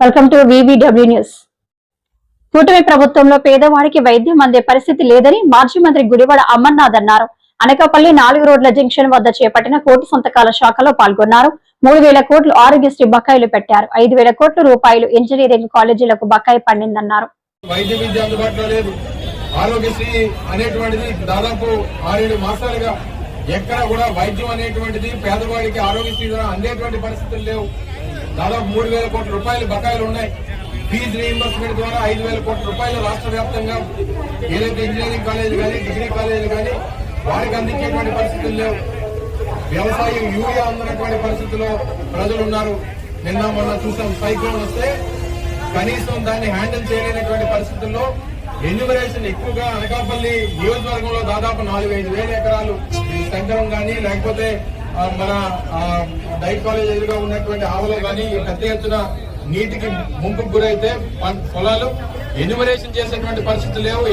Welcome to VVW news కూటమి ప్రభుత్వంలో పేదవాడికి వైద్యం అందే పరిస్థితి లేదని మాజీ మంత్రి గుడివాడ అమర్నాథ్ అన్నారు. అనకాపల్లి నాలుగు రోడ్ల జంక్షన్ వద్ద చేపట్టిన కోటి సంతకాల శాఖలో పాల్గొన్నారు. మూడు వేల కోట్లు ఆరోగ్యశ్రీ బకాయిలు పెట్టారు. ఐదు వేల కోట్ల రూపాయలు ఇంజనీరింగ్ కాలేజీలకు బకాయి పండిందన్నారు. వైద్య విద్య అందుబాటులో లేదు. ఆరోగ్యశ్రీ అనేటువంటిది దాదాపు ఆరేడు మాసాలుగా ఎక్కడ కూడా వైద్యం అనేటువంటిది పేదవాడికి ఆరోగ్యశ్రీ ద్వారా అందేటువంటి పరిస్థితులు లేవు. దాదాపు మూడు వేల కోట్ల రూపాయలు బకాయిలు ఉన్నాయి. ఫీజు రీఇంబర్స్మెంట్ ద్వారా ఐదు వేల కోట్ల రూపాయలు రాష్ట్ర వ్యాప్తంగా ఏదైతే ఇంజనీరింగ్ కాలేజీలు కానీ డిగ్రీ కాలేజీలు కానీ వారికి అందించేటువంటి పరిస్థితులు లేవు. వ్యవసాయం యూరియా అందనటువంటి పరిస్థితిలో ప్రజలు ఉన్నారు. నిన్న మొన్న చూసాం సైక్లోన్ వస్తే కనీసం దాన్ని హ్యాండిల్ చేయలేనటువంటి పరిస్థితుల్లో ఎన్యూమరేషన్ ఎక్కువగా అనకాపల్లి నియోజకవర్గంలో దాదాపు నాలుగు ఐదు వేల ఎకరాలు ఈ కానీ లేకపోతే మన ఆ, డైట్ కాలేజ్ ఎదురుగా ఉన్నటువంటి ఆవులు కానీ పెద్ద ఎత్తున నీటికి ముంపుకు గురైతే పొలాలు ఎన్యుమరేషన్ చేసేటువంటి పరిస్థితులు లేవు.